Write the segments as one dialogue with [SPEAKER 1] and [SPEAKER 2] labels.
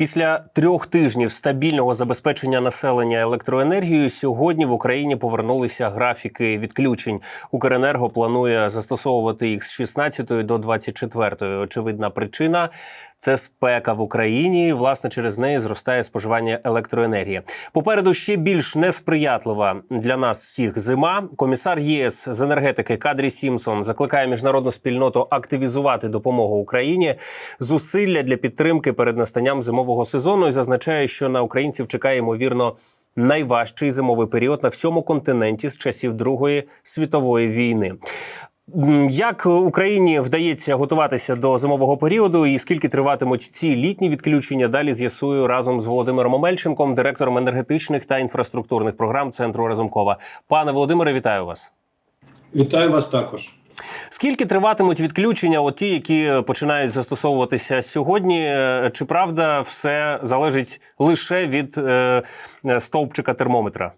[SPEAKER 1] Після трьох тижнів стабільного забезпечення населення електроенергією сьогодні в Україні повернулися графіки відключень. Укренерго планує застосовувати їх з 16 до 24. Очевидна причина це спека в Україні. і, Власне, через неї зростає споживання електроенергії. Попереду ще більш несприятлива для нас всіх зима. Комісар ЄС з енергетики Кадрі Сімсон закликає міжнародну спільноту активізувати допомогу Україні зусилля для підтримки перед настанням зимового сезону і зазначає, що на українців чекає ймовірно. Найважчий зимовий період на всьому континенті з часів Другої світової війни. Як Україні вдається готуватися до зимового періоду, і скільки триватимуть ці літні відключення? Далі з'ясую разом з Володимиром Омельченком, директором енергетичних та інфраструктурних програм центру Разумкова. Пане Володимире, вітаю вас.
[SPEAKER 2] Вітаю вас також.
[SPEAKER 1] Скільки триватимуть відключення, от ті, які починають застосовуватися сьогодні? Е, Чи правда все залежить лише від е, е, стовпчика термометра?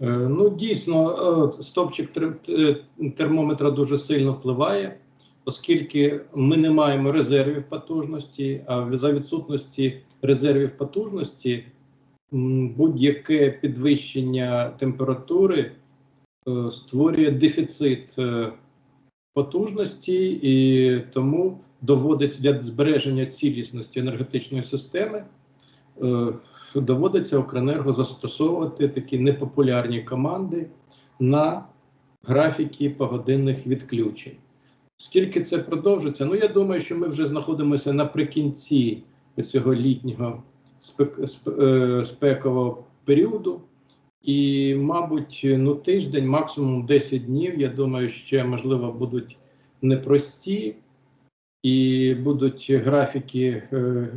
[SPEAKER 2] Е, Ну, дійсно, е, стопчик е, термометра дуже сильно впливає, оскільки ми не маємо резервів потужності, а за відсутності резервів потужності будь-яке підвищення температури створює дефіцит потужності, і тому доводиться для збереження цілісності енергетичної системи. Доводиться Укренерго застосовувати такі непопулярні команди на графіки погодинних відключень. Скільки це продовжиться? Ну, я думаю, що ми вже знаходимося наприкінці цього літнього спек, сп- е, спекового періоду. І, мабуть, ну, тиждень, максимум 10 днів, я думаю, ще можливо будуть непрості, і будуть графіки е,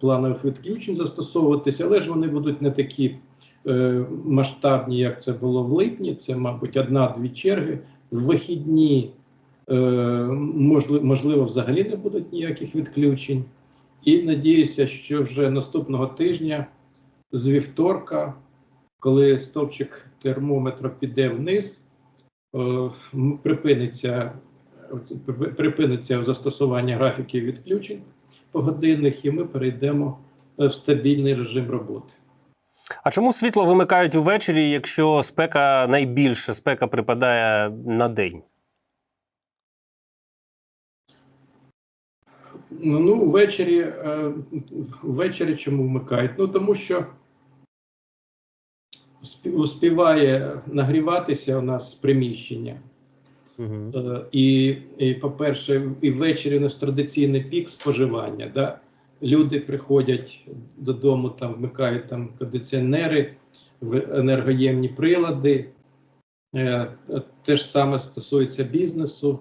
[SPEAKER 2] планових відключень застосовуватися, але ж вони будуть не такі е, масштабні, як це було в липні. Це, мабуть, одна-дві черги. В вихідні, е, можливо, можливо, взагалі не будуть ніяких відключень. І надіюся, що вже наступного тижня, з вівторка, коли стовпчик термометра піде вниз, е, припиниться, припиниться застосування графіків відключень погодинних, і ми перейдемо е, в стабільний режим роботи.
[SPEAKER 1] А чому світло вимикають увечері, якщо спека найбільше спека припадає на день?
[SPEAKER 2] Ну, ну ввечері, е, ввечері чому вмикають? Ну тому що успіває нагріватися у нас приміщення. Е, І, і по-перше, і ввечері у нас традиційний пік споживання. Да? Люди приходять додому, там вмикають там кондиціонери, енергоємні прилади. Е, Те ж саме стосується бізнесу.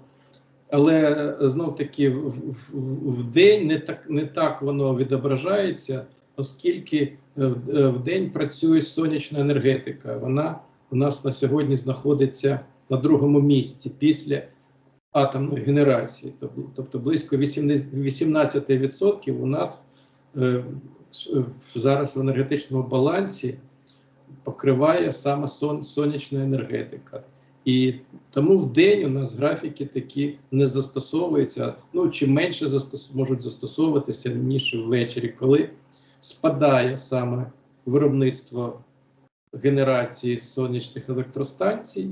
[SPEAKER 2] Але знов таки в, в, в день не так не так воно відображається, оскільки е, в, в день працює сонячна енергетика. Вона у нас на сьогодні знаходиться на другому місці після атомної генерації. Тобто, тобто близько 18% у нас е, е, зараз в енергетичному балансі покриває саме сон, сонячна енергетика. І тому в день у нас графіки такі не застосовуються, ну чи менше застос, можуть застосовуватися ніж ввечері, коли спадає саме виробництво генерації сонячних електростанцій,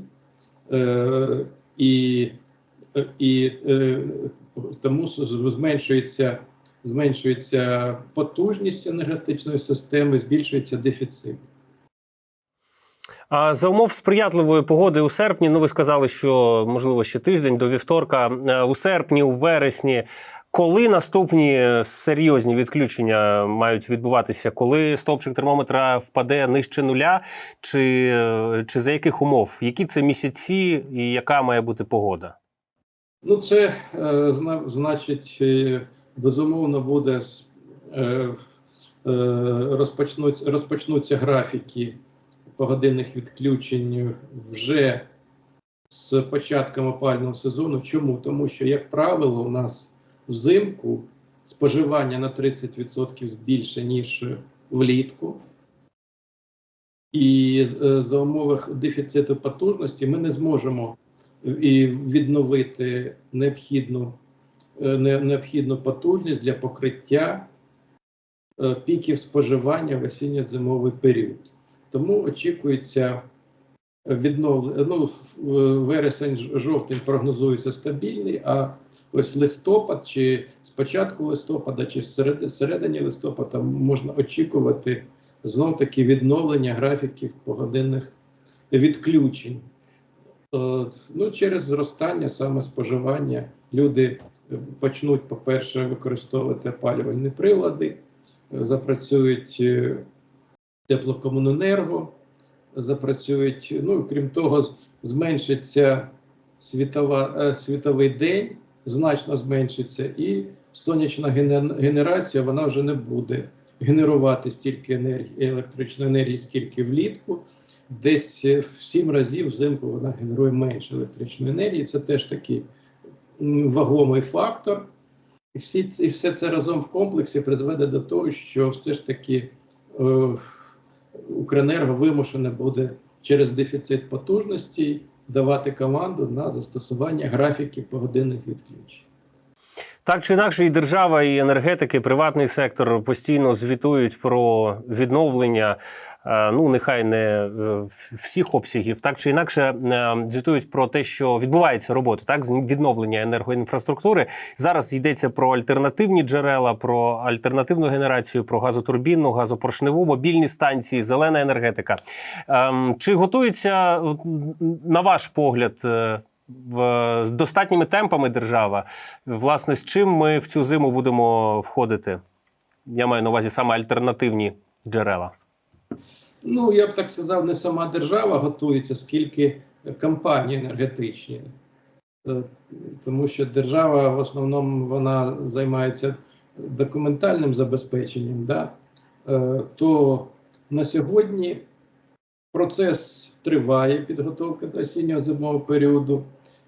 [SPEAKER 2] і, і е, тому зменшується, зменшується потужність енергетичної системи, збільшується дефіцит.
[SPEAKER 1] А за умов сприятливої погоди у серпні, ну ви сказали, що можливо ще тиждень до вівторка, е, у серпні, у вересні. Коли наступні серйозні відключення мають відбуватися? Коли стовпчик термометра впаде нижче нуля, чи, е, чи за яких умов? Які це місяці і яка має бути погода?
[SPEAKER 2] Ну, це е, зна- значить, е, безумовно, буде е, е, розпочнуться, розпочнуться графіки погодинних відключень вже з початком опального сезону. Чому? Тому що, як правило, у нас взимку споживання на 30% більше, ніж влітку. І е, за умови дефіциту потужності ми не зможемо відновити необхідну, е, необхідну потужність для покриття е, піків споживання в осінньо-зимовий період. Тому очікується відновлення. Ну, вересень жовтень прогнозується стабільний, а ось листопад, чи з листопада, чи середині листопада можна очікувати знов таки відновлення графіків погодинних відключень. Е, Ну, через зростання саме споживання люди почнуть, по-перше, використовувати опалювальні прилади, е, запрацюють е, теплокомуненерго, запрацюють. Ну, крім того, зменшиться світова, світовий день, значно зменшиться, і сонячна генерація вона вже не буде генерувати стільки енергії, електричної енергії, скільки влітку. Десь в сім разів взимку вона генерує менше електричної енергії. Це теж такий вагомий фактор. І, всі, і все це разом в комплексі призведе до того, що все ж таки е, Укренерго вимушене буде через дефіцит потужностей давати команду на застосування графіків погодинних відключень.
[SPEAKER 1] Так чи інакше, і держава, і енергетики, приватний сектор постійно звітують про відновлення. Е, Ну, нехай не е, всіх обсягів, так чи інакше е, звітують про те, що відбувається робота, так з відновлення енергоінфраструктури. Зараз йдеться про альтернативні джерела, про альтернативну генерацію, про газотурбінну, газопоршневу, мобільні станції, зелена енергетика. Ем, Чи готується на ваш погляд? в з достатніми темпами держава. Власне, з чим ми в цю зиму будемо входити? Я маю на увазі саме альтернативні джерела.
[SPEAKER 2] Ну, я б так сказав, не сама держава готується, скільки компанії енергетичні. Е, Тому що держава в основному вона займається документальним забезпеченням, да? Е, то на сьогодні процес триває підготовки до осіннього зимового періоду.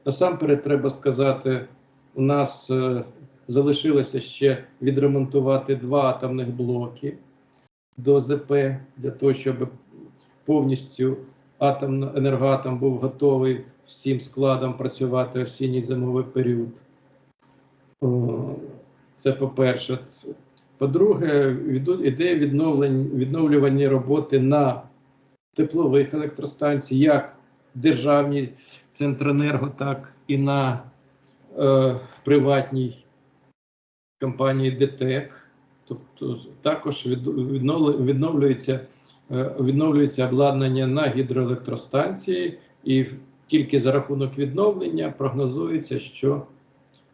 [SPEAKER 2] Насамперед, треба сказати, у нас е, залишилося ще відремонтувати два атомних блоки до ЗП для того, щоб повністю атом, енергоатом був готовий всім складом працювати осінній зимовий період. Це по-перше. По-друге, іде відновлювання роботи на теплових електростанцій, як державні Центренерго, так і на е, приватній компанії ДТЕК. Тобто також відновлюється, е, відновлюється обладнання на гідроелектростанції, і тільки за рахунок відновлення прогнозується, що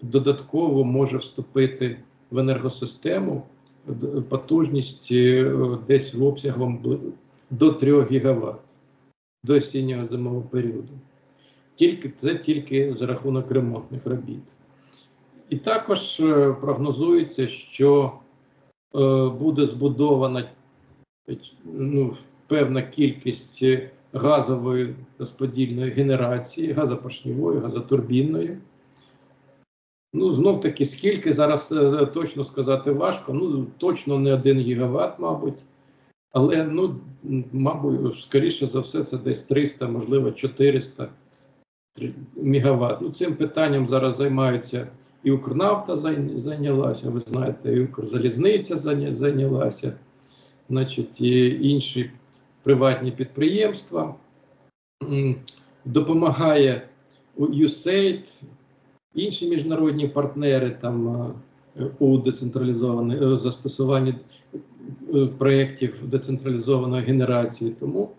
[SPEAKER 2] додатково може вступити в енергосистему потужність е, десь в обсягом до 3 ГВт до осіннього зимового періоду. Тільки, це тільки за рахунок ремонтних робіт. І також е, прогнозується, що е, буде збудована е, ну, певна кількість е, газової розподільної генерації, газопоршневої, газотурбінної. Ну, знов таки, скільки зараз е, точно сказати важко. Ну, точно не 1 гігават, мабуть. Але, ну, мабуть, скоріше за все, це десь 300, можливо, 400 три- мегаватт. Ну, цим питанням зараз займаються і Укрнафта зайнялася, ви знаєте, і Укрзалізниця зайнялася, значить, і інші приватні підприємства. Допомагає USAID, інші міжнародні партнери там е, у децентралізованій е, застосуванні е, проєктів децентралізованої генерації. Тому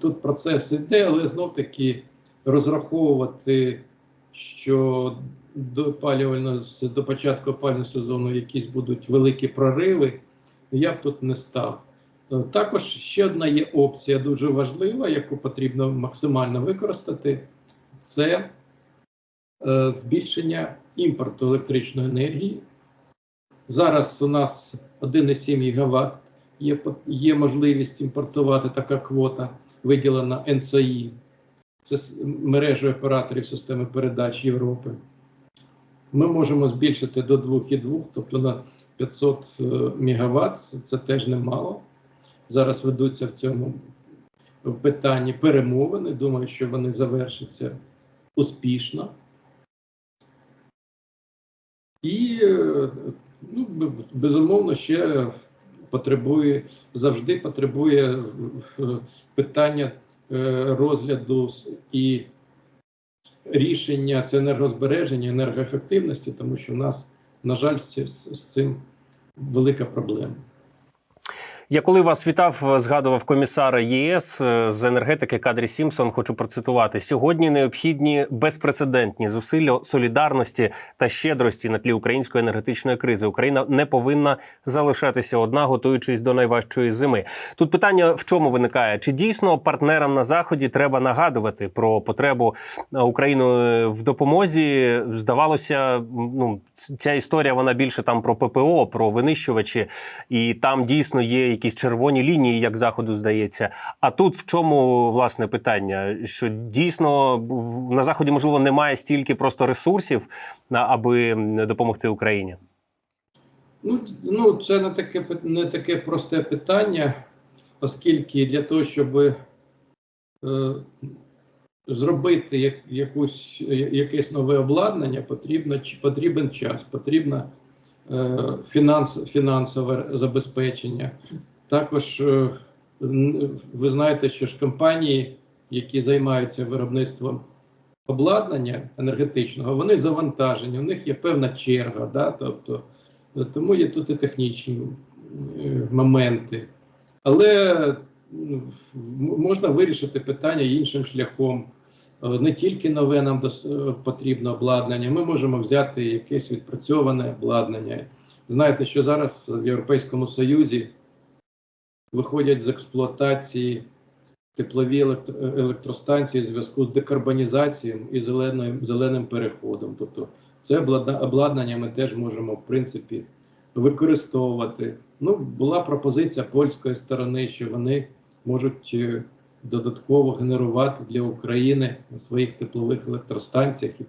[SPEAKER 2] тут процес іде, але знов таки розраховувати, що до опалювального до початку опалювального сезону якісь будуть великі прориви, я б тут не став. Е, Також ще одна є опція дуже важлива, яку потрібно максимально використати, це е, збільшення імпорту електричної енергії. Зараз у нас 1,7 ГВт є, є можливість імпортувати така квота, виділена НСІ, це мережею операторів системи передач Європи. Ми можемо збільшити до 2,2, тобто на 500 е, МВт, це, теж немало. Зараз ведуться в цьому питанні перемовини. Думаю, що вони завершаться успішно. І, е, ну, безумовно, ще потребує завжди потребує питання розгляду і рішення це енергозбереження, енергоефективності, тому що в нас, на жаль, з цим велика проблема.
[SPEAKER 1] Я коли вас вітав, згадував комісара ЄС е, з енергетики Кадрі Сімпсон. Хочу процитувати сьогодні. Необхідні безпрецедентні зусилля солідарності та щедрості на тлі української енергетичної кризи. Україна не повинна залишатися одна, готуючись до найважчої зими. Тут питання в чому виникає? Чи дійсно партнерам на заході треба нагадувати про потребу е, України в допомозі? Здавалося, ну ця історія вона більше там про ППО, про винищувачі, і там дійсно є якісь червоні лінії, як заходу здається. А тут в чому власне питання? Що дійсно на заході можливо немає стільки просто ресурсів, аби допомогти Україні?
[SPEAKER 2] Ну, ну це не таке не таке просте питання, оскільки для того, щоб е, зробити як, якусь, якесь нове обладнання, потрібно, потрібен час, потрібно е, фінанс, фінансове забезпечення. Також е, ви знаєте, що ж компанії, які займаються виробництвом обладнання енергетичного, вони завантажені, у них є певна черга, да? тобто, е, тому є тут і технічні е, моменти. Але ну, можна вирішити питання іншим шляхом. Е, Не тільки нове нам е, потрібно обладнання, ми можемо взяти якесь відпрацьоване обладнання. Знаєте, що зараз в Європейському Союзі виходять з експлуатації теплові електростанції в зв'язку з декарбонізацією і зеленою, зеленим переходом. Тобто це обладнання ми теж можемо, в принципі, використовувати. Ну, була пропозиція польської сторони, що вони можуть е, додатково генерувати для України на своїх теплових електростанціях і,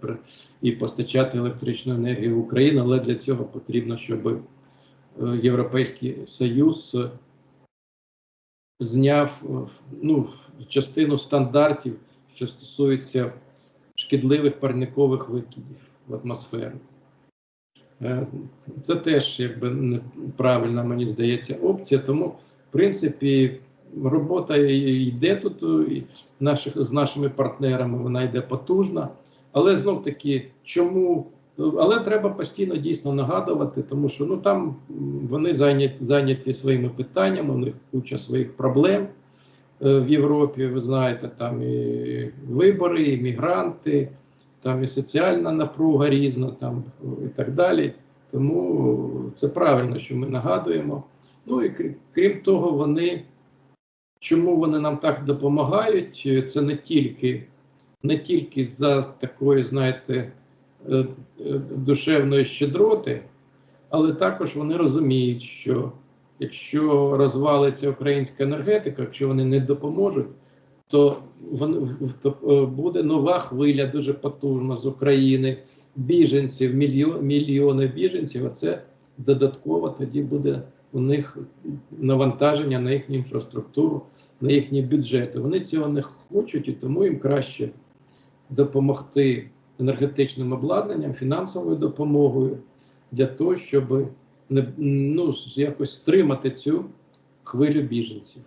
[SPEAKER 2] і постачати електричну енергію в Україну, але для цього потрібно, щоб е, Європейський Союз е, зняв е, ну, частину стандартів, що стосуються шкідливих парникових викидів в атмосферу. Це теж якби неправильна, мені здається, опція. Тому, в принципі, робота йде тут е, наших, з нашими партнерами, вона йде потужна. Але знов таки, чому? Але треба постійно дійсно нагадувати, тому що ну там вони зайняті, зайняті своїми питаннями, у них куча своїх проблем е, в Європі. Ви знаєте, там і вибори, і мігранти, там і соціальна напруга різна, там і так далі. Тому це правильно, що ми нагадуємо. Ну і крім, крім того, вони чому вони нам так допомагають? е, Це не тільки, не тільки за такої, знаєте, е, е, душевної щедроти, але також вони розуміють, що якщо розвалиться українська енергетика, якщо вони не допоможуть, то вон- в- то, е, буде нова хвиля дуже потужна з України, біженців, мільйон, мільйони біженців. А це додатково тоді буде у них навантаження на їхню інфраструктуру, на їхні бюджети. Вони цього не хочуть, і тому їм краще допомогти енергетичним обладнанням, фінансовою допомогою для того, щоб не ну якось стримати цю хвилю біженців.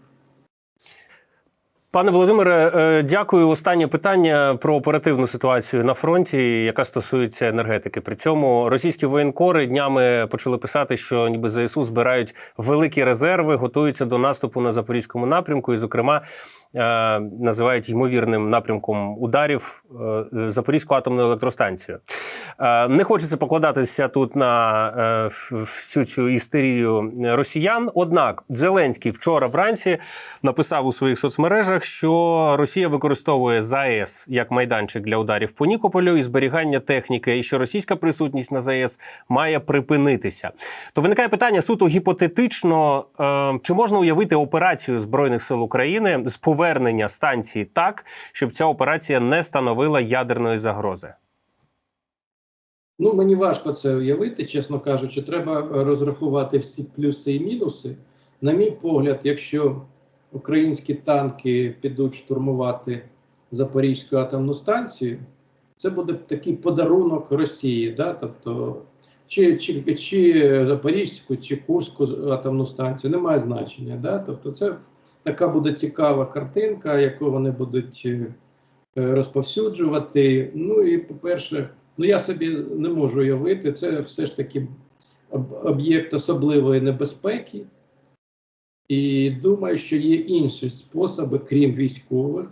[SPEAKER 1] Пане Володимире, е, дякую. Останнє питання про оперативну ситуацію на фронті, яка стосується енергетики. При цьому російські воєнкори днями почали писати, що ніби ЗСУ збирають великі резерви, готуються до наступу на запорізькому напрямку, і, зокрема, е, називають ймовірним напрямком ударів е, Запорізьку атомну електростанцію. Не хочеться покладатися тут на всю цю істерію росіян. Однак Зеленський вчора вранці написав у своїх соцмережах, що Росія використовує ЗАЕС як майданчик для ударів по Нікополю і зберігання техніки, і що російська присутність на ЗАЕС має припинитися. То виникає питання суто гіпотетично: е, чи можна уявити операцію збройних сил України з повернення станції так, щоб ця операція не становила ядерної загрози?
[SPEAKER 2] Ну, мені важко це уявити, чесно кажучи, треба розрахувати всі плюси і мінуси. На мій погляд, якщо українські танки підуть штурмувати Запорізьку атомну станцію, це буде такий подарунок Росії. Да? Тобто чи, чи, чи Запорізьку, чи Курську атомну станцію, немає значення. Да? Тобто, це така буде цікава картинка, яку вони будуть е, розповсюджувати. Ну і по-перше, ну я собі не можу уявити, це все ж таки об'єкт особливої небезпеки. І думаю, що є інші способи, крім військових,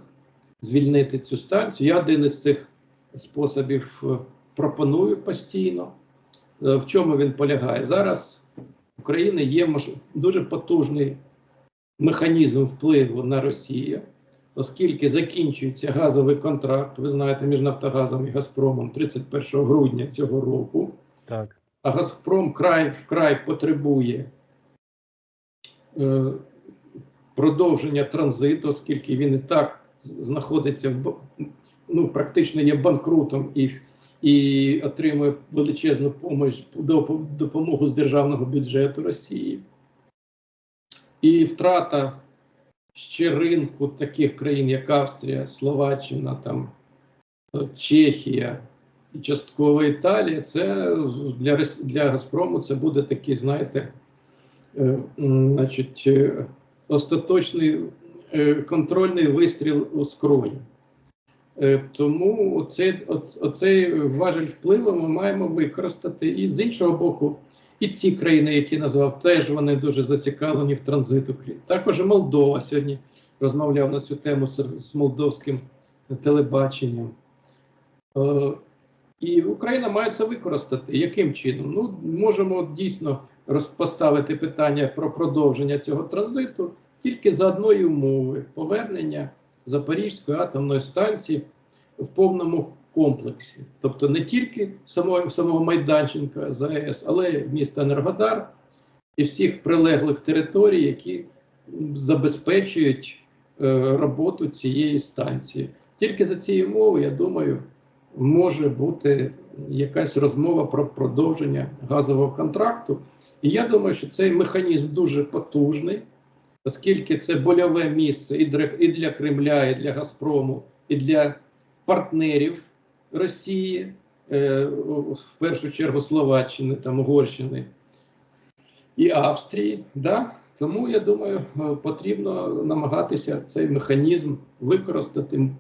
[SPEAKER 2] звільнити цю станцію. Я один із цих способів е, пропоную постійно. Е, В чому він полягає? Зараз в Україні є дуже потужний механізм впливу на Росію, оскільки закінчується газовий контракт, ви знаєте, між Нафтогазом і Газпромом 31 грудня цього року.
[SPEAKER 1] Так.
[SPEAKER 2] А Газпром край вкрай потребує продовження транзиту, оскільки він і так знаходиться ну, практично є банкрутом і, і отримує величезну помощ, допомогу з державного бюджету Росії. І втрата ще ринку таких країн, як Австрія, Словаччина, там, е, Чехія і частково Італія, це для, для Газпрому це буде такий, знаєте, е, значить, е, остаточний е, контрольний вистріл у скроню. Е, Тому оцей, оцей важель впливу ми маємо використати. І з іншого боку, і ці країни, які назвав, теж вони дуже зацікавлені в транзиту. Також Молдова сьогодні розмовляв на цю тему з, молдовським телебаченням. Е, І Україна має це використати. Яким чином? Ну, можемо дійсно розпоставити питання про продовження цього транзиту тільки за одної умови повернення Запорізької атомної станції в повному комплексі. Тобто не тільки самого, самого майданчика ЗАЕС, але й міста Енергодар і всіх прилеглих територій, які забезпечують е, роботу цієї станції. Тільки за цією умови, я думаю, може бути якась розмова про продовження газового контракту. І я думаю, що цей механізм дуже потужний, оскільки це больове місце і для, Кремля, і для Газпрому, і для партнерів Росії, е, в першу чергу Словаччини, там, Угорщини і Австрії. Да? Тому я думаю, е, потрібно намагатися цей механізм використати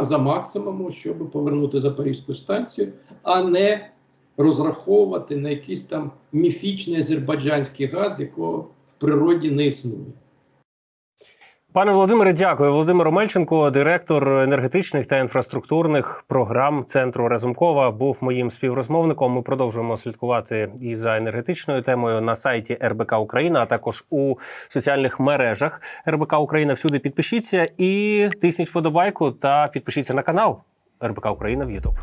[SPEAKER 2] за максимуму, щоб повернути Запорізьку станцію, а не розраховувати на якийсь там міфічний азербайджанський газ, якого в природі не існує.
[SPEAKER 1] Пане Володимире, дякую. Володимир Омельченко, директор енергетичних та інфраструктурних програм центру Разумкова, був моїм співрозмовником. Ми продовжуємо слідкувати і за енергетичною темою на сайті РБК Україна, а також у соціальних мережах РБК Україна. Всюди підпишіться і тисніть вподобайку та підпишіться на канал РБК Україна в Ютуб.